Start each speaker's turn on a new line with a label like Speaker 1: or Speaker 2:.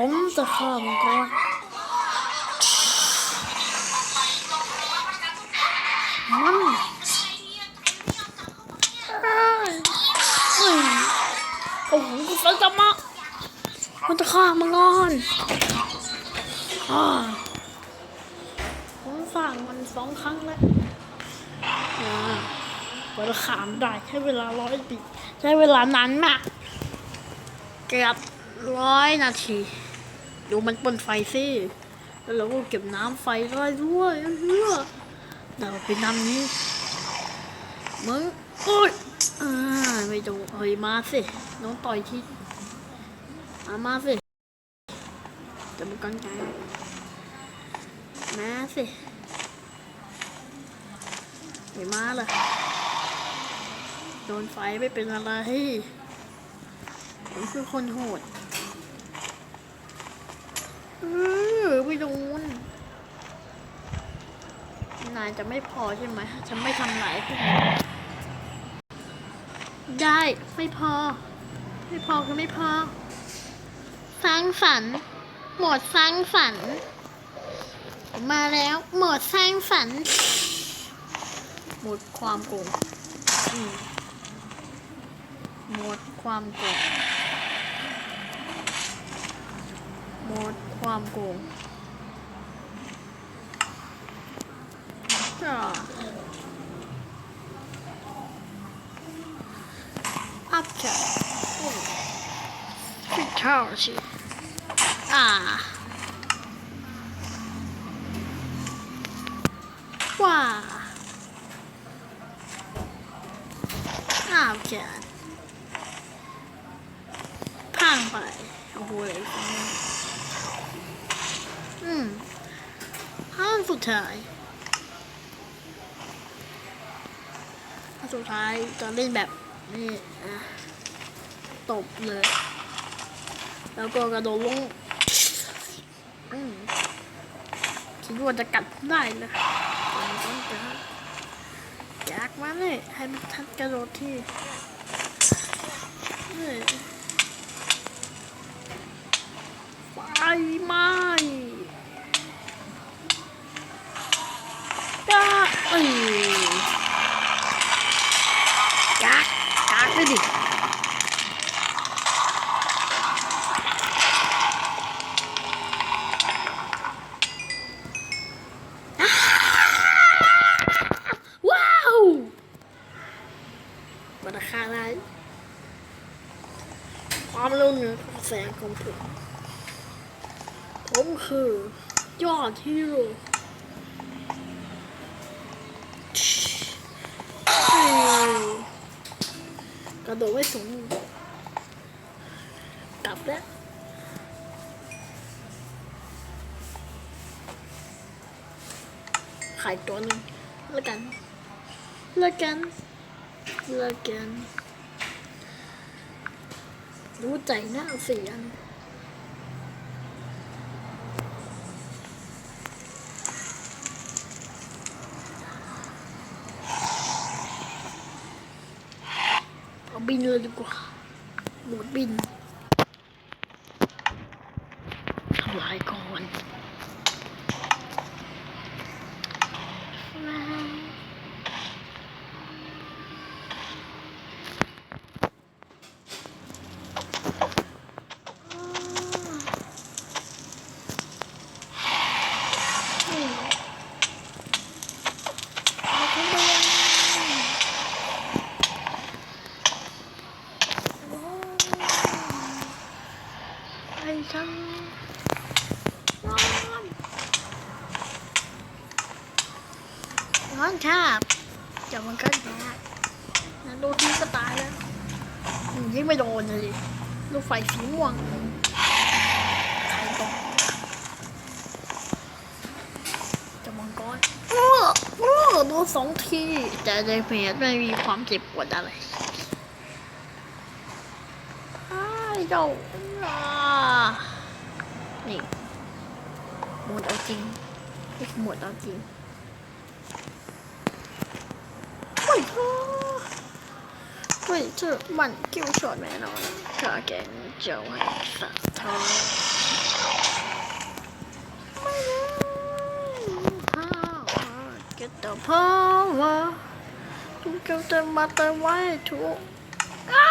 Speaker 1: ผมจะฆ่ามังกรมันอ้ายเฮ้ยโอ้โหไฟจะมามันจะฆ่ามังกรอ่าผมสั่งมันสองครั้งแล้วอ่ากว่าจะขามได้ใช้เวลาร้อยปีใช้เวลานานมาก เกือบร้อยนาที ดูมันปนไฟสิแล้วเราก็เก็บน้ำไฟได้ด้วยเพื่อเดี๋ยวไปน้ำนี้มึงโอ้ยอ่าไม่ดูเฮ้ยมาสิ น้องต่อยที่อามาสิจะมากันใจมาสิไม่มาเลยโดนไฟไม่เป็นอะไรผมคือคนโหด ไม่โดนนายจะไม่พอใช่ไหมฉันไม่ทำหลายพวกนี้ได้ไม่พอ ไม่พอคือไม่พอ สร้างฝัน หมดสร้างฝัน มาแล้วหมดสร้างฝัน หมดความโกงหมดความโกง มดความโกงจ้าอัพจ้ะฟิทอร์ชิอ่าว้าอ้าวแกพังไปโอ้โหเลยอืมห้าง สุดท้ายอันสุดท้ายจะเล่นแบบนี้อะตบเลย แล้วก็กระโดดลงคิดว่าจะกัดได้เลยแต่มันต้องจะอยากมาเลยให้มันทัดกระโดดที่ไฟไหม้ อ้ยกากกากเลยดิว้าวมันราคาได้ความเร็วเหนือกระแสงของผม ผมคือยอดฮีโร่อืม กระโดดไม่สูงกลับแล้วขายตัวหนึ่งแล้วกันแล้วกันแล้วกันรู้ใจน้าเสียงเอาบิน เลยดีกว่าหมดบินทำลายก่อนเอาขึ้นไปเลยไอ้ฉันร้อนร้ อนครับจับมันก็แย่นั่นโดนที่ก็ตายแล้วยิ่งไม่โดนเลยลูกไฟสีม่วงใครตกจับมังกรเออเออโดนสองทีแต่ในเพจไม่มีความเจ็บปวดอะไรไอ้เจ้าอ่านี่หมดเอาจริงหมดเอาจริง ยไม่เจอมันคิวช็อตแน่นอนกาแกงเจ้าให้สัตว์ทอเก็ต่อพ่อว่าก็จะมาแต่ไว้ทุกไอ้